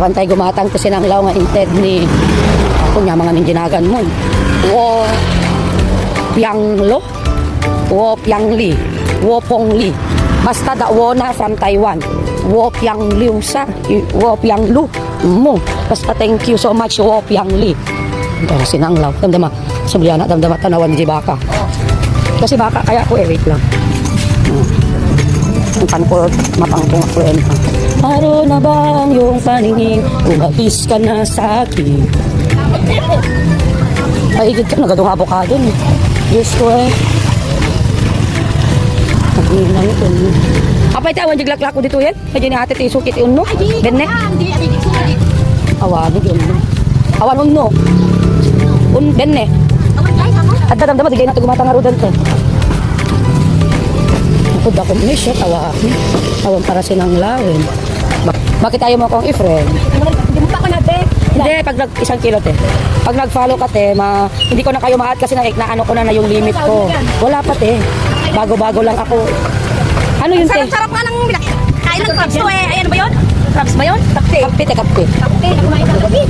Sabantay gumatang to sinanglaw nga inted ni ako nga mga minjinagan mo. Wo Piang Lo, Wo Piang Li, Wo Pong Li. Basta da wo na from Taiwan. Wo Piang Liu sa, Wo Piang Lu. Mo. Basta thank you so much Wo Piang Li. Pero sinanglaw. Damdama. Sabliana, damdama tanawan di baka. Kasi baka kaya ko eh, wait lang. Ang pan ko, mapangkong ako yan. Paro na ba ang iyong paningin? Umalis ka na sa akin. Ay, igid ka, nagadong avocado eh. Diyos ko eh. Nag-iinang ito. Apay tawan, jiglak ko dito yan. Kaya ni ate tiso kiti unno. Benne. Awan, yun. Awan unno. Un, benne. At dadam dapat, digay na ito gumatang arudan to. Ako ni siya tawa. Tawan para silang lawin. Bak- bakit ayaw mo akong i-friend? Hindi mo pa ako natin. Hindi, pag nag isang kilo te. Pag nag-follow ka te, ma, hindi ko na kayo ma-add kasi na, na ano ko na na yung limit ko. Wala pa te. Bago-bago lang ako. Ano yun te? Sarap-sarap nga ng binak. Kain ng crabs to eh. Ayan ba yun? Crabs ba yun? Takte. Kape te, kape. Takte. Kumain ka na rin.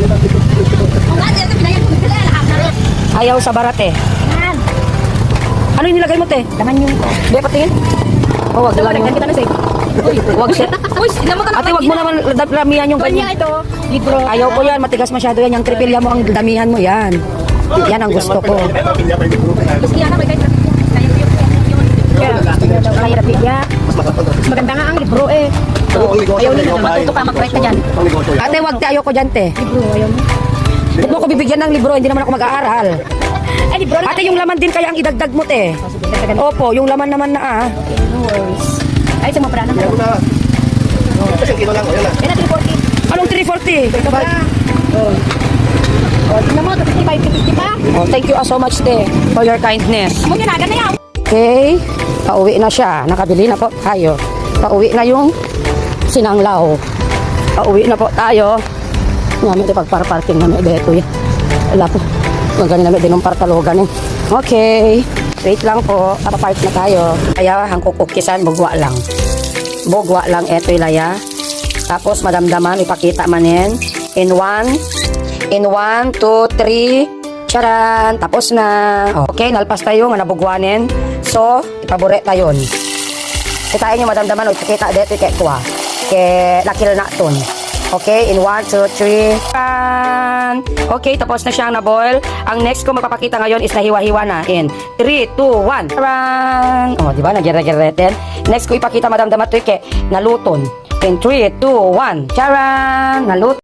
Ayaw sa barat te. Yan. Ano yung nilagay mo te? Laman yung... Be, patingin. Oh, wag lang. Nagkanta na sa'yo. Wag siya. Uy, naman ka na. Ate, wag mo naman da- damihan yung Kanya ito. Libro. Ayaw ko yan, matigas masyado yan. Yung tripilya mo, ang damihan mo yan. Yan ang gusto ko. Gusto niya na may kahit. Kaya rapidya. Mas maganda nga ang libro eh. Ayaw nila na matuto ka mag-write ka dyan. Ate, wag te, ayaw ko dyan te. Libro, ayaw mo. Ba't mo ko bibigyan ng libro? Hindi naman ako mag-aaral. Ay, na. Ate, yung laman din kaya ang idagdag mo te. Opo, yung laman naman na ah. No worries. Ay, sa mga prana. Kasi kilo lang. Yan natin 40. Anong 340? Ito ba? Oh. Oh, tingnan mo, 55, 50 pa. Oh, thank you ah, so much te for your kindness. Mo agad na yan. Okay, pauwi na siya. Nakabili na po tayo. Pauwi na yung sinanglaw. Pauwi na po tayo. Namin ito pagpar-parking namin beto eh. Wala po. Magaling namin din ng partalogan eh. Okay. Wait lang po. Papapark na tayo. Kaya ang kukukisan, bugwa lang. Bugwa lang eto ilaya. Tapos madamdaman, ipakita manin. In one, in one, two, three. Charan! Tapos na. Okay, nalpas tayo nga nabugwanin. So, ipabure tayon. Kitain nyo madamdaman o kita dito kay kuha. Kay nakil na. Okay, in 1, 2, 3. Charan! Okay, tapos na siyang na-boil. Ang next ko magpapakita ngayon is nahiwa-hiwa na. In 3, 2, 1. Charan! O, di ba? Nagyara-gyareten. Next ko ipakita madamdaman to kay naluton. In 3, 2, 1. Charan! Naluton.